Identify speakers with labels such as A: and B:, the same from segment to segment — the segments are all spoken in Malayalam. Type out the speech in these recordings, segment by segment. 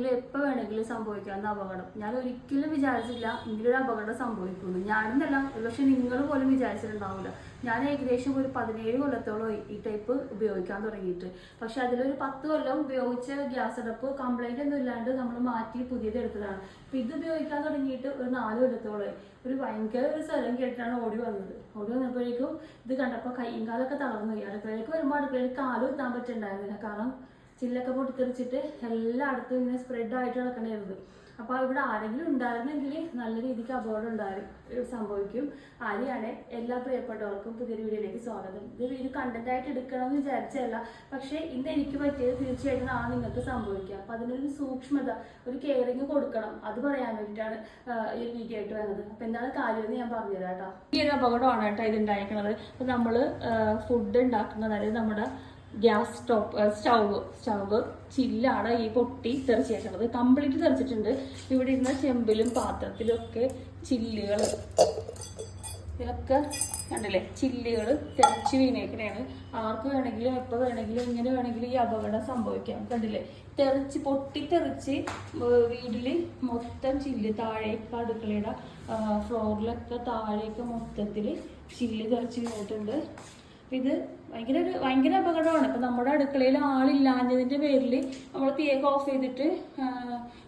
A: വേണമെങ്കിലും എപ്പോൾ വേണമെങ്കിലും സംഭവിക്കാവുന്ന അപകടം. ഞാൻ ഒരിക്കലും വിചാരിച്ചില്ല ഇങ്ങനൊരു അപകടം സംഭവിക്കുന്നു ഞാനെന്നല്ല പക്ഷെ നിങ്ങൾ പോലും വിചാരിച്ചിട്ടുണ്ടാവില്ല. ഞാൻ ഏകദേശം ഒരു പതിനേഴ് കൊല്ലത്തോളം ഈ ടൈപ്പ് ഉപയോഗിക്കാൻ തുടങ്ങിയിട്ട്. പക്ഷെ അതിലൊരു പത്ത് കൊല്ലം ഉപയോഗിച്ച ഗ്യാസ് അടുപ്പ് കംപ്ലൈന്റ് ഒന്നും ഇല്ലാണ്ട് നമ്മൾ മാറ്റി പുതിയത് എടുത്തതാണ്. അപ്പൊ ഇത് ഉപയോഗിക്കാൻ തുടങ്ങിയിട്ട് ഒരു നാല് കൊല്ലത്തോളം ഒരു ഭയങ്കര ഒരു സ്ഥലം കേട്ടിട്ടാണ് ഓടി വന്നത്. ഓടി വന്നപ്പോഴേക്കും ഇത് കണ്ടപ്പോൾ കൈയും കാലൊക്കെ തളർന്നു. അടുക്കളയിലേക്ക് വരുമ്പോൾ അടുക്കളയിൽ കാലും എത്താൻ പറ്റുന്നുണ്ടായിരുന്നില്ല കാരണം ചില്ലൊക്കെ പൊട്ടിത്തെറിച്ചിട്ട് എല്ലായിടത്തും ഇങ്ങനെ സ്പ്രെഡ് ആയിട്ട് കിടക്കണായിരുന്നു അപ്പോൾ ഇവിടെ ആരെങ്കിലും ഉണ്ടായിരുന്നെങ്കിൽ നല്ല രീതിക്ക് അപകടം ഉണ്ടായി സംഭവിക്കും. ആരെയാണ്? എല്ലാ പ്രിയപ്പെട്ടവർക്കും പുതിയൊരു വീഡിയോയിലേക്ക് സ്വാഗതം. ഇത് വീഡിയോ കണ്ടന്റ് ആയിട്ട് എടുക്കണമെന്ന് വിചാരിച്ചല്ല പക്ഷേ ഇന്ന് എനിക്ക് പറ്റിയത് തീർച്ചയായിട്ടും ആ നിങ്ങൾക്ക് സംഭവിക്കുക അപ്പം അതിനൊരു സൂക്ഷ്മത ഒരു കെയറിങ് കൊടുക്കണം. അത് പറയാൻ വേണ്ടിയിട്ടാണ് ഈ ഒരു വീഡിയോ ആയിട്ട് വന്നത്. അപ്പം എന്താണ് കാര്യമെന്ന് ഞാൻ പറഞ്ഞുതരാം കേട്ടോ. ഈ ഒരു അപകടമാണ് കേട്ടോ ഇത് ഉണ്ടായിരിക്കുന്നത് അപ്പം നമ്മൾ ഫുഡ് ഉണ്ടാക്കുന്നത് അതായത് നമ്മുടെ ഗ്യാസ് സ്റ്റോപ്പ് സ്റ്റൗവ് സ്റ്റൗവ് ചില്ലാണ് ഈ പൊട്ടി തെറിച്ചേക്കുന്നത്. കംപ്ലീറ്റ് തെറിച്ചിട്ടുണ്ട്. ഇവിടെ ഇരുന്ന ചെമ്പിലും പാത്രത്തിലും ഒക്കെ ചില്ലുകൾ ഇതൊക്കെ കണ്ടില്ലേ? ചില്ലുകൾ തെറിച്ച് വീണേക്കണേണ്. ആർക്ക് വേണമെങ്കിലും എപ്പോൾ വേണമെങ്കിലും ഇങ്ങനെ വേണമെങ്കിലും ഈ അപകടം സംഭവിക്കാം. കണ്ടില്ലേ? തെറിച്ച് പൊട്ടി തെറിച്ച് വീട്ടിൽ മൊത്തം ചില്ല് താഴേക്ക് അടുക്കളയുടെ ഫ്ലോറിലൊക്കെ താഴേക്ക് മൊത്തത്തിൽ ചില്ല് തെറിച്ച് വീണിട്ടുണ്ട്. ഇത് ഭയങ്കര ഒരു ഭയങ്കര അപകടമാണ്. ഇപ്പം നമ്മുടെ അടുക്കളയിൽ ആളില്ലാഞ്ഞതിന്റെ പേരിൽ നമ്മൾ തീയൊക്കെ ഓഫ് ചെയ്തിട്ട്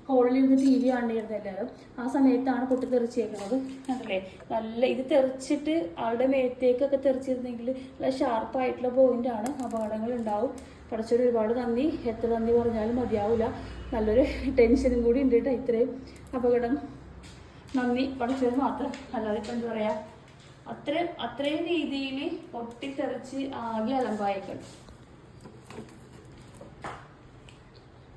A: ഹോളിൽ ഇരുന്ന് ടി വി കാണുന്നിരുന്നു എല്ലാവരും. ആ സമയത്താണ് പൊട്ടി തെറിച്ചേക്കുന്നത്. കണ്ടല്ലേ? നല്ല ഇത് തെറിച്ചിട്ട് ആളുടെ മേത്തേക്കൊക്കെ തെറിച്ചിരുന്നെങ്കിൽ നല്ല ഷാർപ്പായിട്ടുള്ള ആണ്. അപകടങ്ങൾ ഉണ്ടാവും. പഠിച്ചൊരു ഒരുപാട് നന്ദി. എത്ര നന്ദി പറഞ്ഞാലും മതിയാവില്ല നല്ലൊരു ടെൻഷനും കൂടി ഉണ്ട് കേട്ടോ ഇത്രയും അപകടം. നന്ദി. പഠിച്ചത് മാത്രം. അല്ലാതെ ഇപ്പം എന്താ പറയാ? അത്രയും അത്രയും രീതിയിൽ പൊട്ടിത്തെറിച്ച് ആകെ അലമ്പായിക്കണം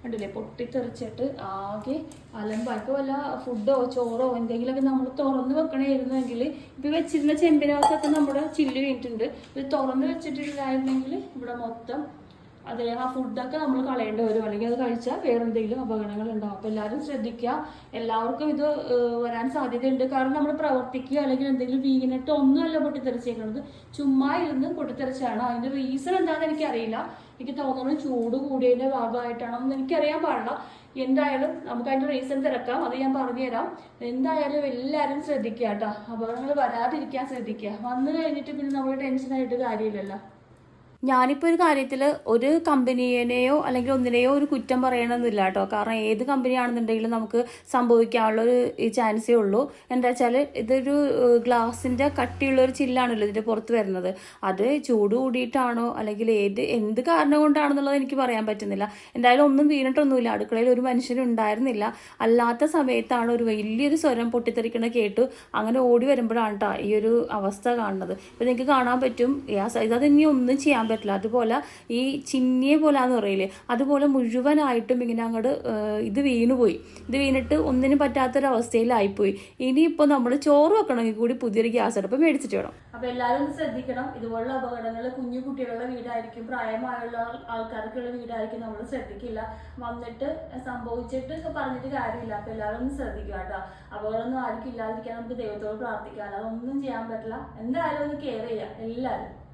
A: കണ്ടില്ലേ? പൊട്ടിത്തെറിച്ചിട്ട് ആകെ അലമ്പാക്കി വല്ല ഫുഡോ ചോറോ എന്തെങ്കിലുമൊക്കെ നമ്മൾ തുറന്ന് വെക്കണമായിരുന്നെങ്കിൽ ഇപ്പൊ വെച്ചിരുന്ന ചെമ്പിനകത്തൊക്കെ നമ്മുടെ ചില്ല് വീണിട്ടുണ്ട്. ഇത് തുറന്ന് വെച്ചിട്ടില്ലായിരുന്നെങ്കിൽ ഇവിടെ മൊത്തം അതെ ആ ഫുഡൊക്കെ നമ്മൾ കളയേണ്ടി വരും. അല്ലെങ്കിൽ അത് കഴിച്ചാൽ വേറെന്തെങ്കിലും അപകടങ്ങൾ ഉണ്ടാവും അപ്പോൾ എല്ലാവരും ശ്രദ്ധിക്കുക. എല്ലാവർക്കും ഇത് വരാൻ സാധ്യതയുണ്ട്. കാരണം നമ്മൾ പ്രവർത്തിക്കുക അല്ലെങ്കിൽ എന്തെങ്കിലും വീങ്ങിനിട്ട് ഒന്നുമല്ല പൊട്ടിത്തെറിച്ചേക്കുന്നത് ചുമ്മാ ഇരുന്ന് പൊട്ടിത്തെറിച്ചാണ്. അതിന്റെ റീസൺ എന്താണെന്ന് എനിക്കറിയില്ല. എനിക്ക് തോന്നുന്നു ചൂട് കൂടിയതിന്റെ ഭാഗമായിട്ടാണെന്ന് എനിക്കറിയാൻ പാടില്ല. എന്തായാലും നമുക്ക് അതിന്റെ റീസൺ തിരക്കാം. അത് ഞാൻ പറഞ്ഞുതരാം. എന്തായാലും എല്ലാവരും ശ്രദ്ധിക്കുക കേട്ടോ. അപകടങ്ങൾ വരാതിരിക്കാൻ ശ്രദ്ധിക്കുക. വന്നു കഴിഞ്ഞിട്ട് പിന്നെ നമ്മൾ ടെൻഷനായിട്ട് കാര്യമില്ലല്ലോ. ഞാനിപ്പോൾ ഒരു കാര്യത്തിൽ ഒരു കമ്പനിയെയോ അല്ലെങ്കിൽ ഒന്നിനെയോ ഒരു കുറ്റം പറയണമെന്നില്ല കേട്ടോ. കാരണം ഏത് കമ്പനിയാണെന്നുണ്ടെങ്കിലും നമുക്ക് സംഭവിക്കാനുള്ള ഒരു ചാൻസേ ഉള്ളൂ. എന്താ വെച്ചാൽ ഇതൊരു ഗ്ലാസിന്റെ കട്ടിയുള്ള ഒരു ചില്ലാണല്ലോ ഇതിന്റെ പുറത്ത് വരുന്നത്. അത് ചൂട് കൂടിയിട്ടാണോ അല്ലെങ്കിൽ ഏത് എന്ത് കാരണം കൊണ്ടാണെന്നുള്ളത് എനിക്ക് പറയാൻ പറ്റുന്നില്ല. എന്തായാലും ഒന്നും വീണിട്ടൊന്നുമില്ല. അടുക്കളയിൽ ഒരു മനുഷ്യനുണ്ടായിരുന്നില്ല അല്ലാത്ത സമയത്താണ് ഒരു വലിയൊരു സ്വരം പൊട്ടിത്തെറിക്കണ കേട്ടു അങ്ങനെ ഓടി വരുമ്പോഴാണ് കേട്ടോ ഈ ഒരു അവസ്ഥ കാണുന്നത്. ഇപ്പം നിങ്ങൾക്ക് കാണാൻ പറ്റും. ഇതത് ഇനി ഒന്നും ചെയ്യാൻ പറ്റില്ല. അതുപോലെ ഈ ചിന്നിയെ പോലാന്ന് പറയില്ലേ? അതുപോലെ മുഴുവനായിട്ടും ഇങ്ങനെ അങ്ങോട്ട് ഇത് വീണുപോയി. ഇത് വീണിട്ട് ഒന്നിനും പറ്റാത്തൊരവസ്ഥയിലായിപ്പോയി. ഇനിയിപ്പോൾ നമ്മൾ ചോറ് വെക്കണമെങ്കിൽ കൂടി പുതിയൊരു ഗ്യാസ് അടുപ്പ് മേടിച്ചിട്ട് വേണം. അപ്പോൾ എല്ലാവരും ശ്രദ്ധിക്കണം. ഇതുപോലുള്ള അപകടങ്ങൾ കുഞ്ഞു കുട്ടികളുടെ വീടായിരിക്കും പ്രായമായുള്ള ആൾ- ആൾക്കാർക്കുള്ള വീടായിരിക്കും നമ്മൾ ശ്രദ്ധിക്കില്ല. വന്നിട്ട് സംഭവിച്ചിട്ട് പറഞ്ഞിട്ട് കാര്യമില്ല. അപ്പോൾ എല്ലാവരും ഒന്ന് ശ്രദ്ധിക്കുക കേട്ടോ. അപകടമൊന്നും ആർക്കും ഇല്ലാതിരിക്കാൻ നമുക്ക് ദൈവത്തോട് പ്രാർത്ഥിക്കാം. അതൊന്നും ചെയ്യാൻ പറ്റില്ല. എന്തായാലും ഒന്ന് കെയർ ചെയ്യുക എല്ലാവരും.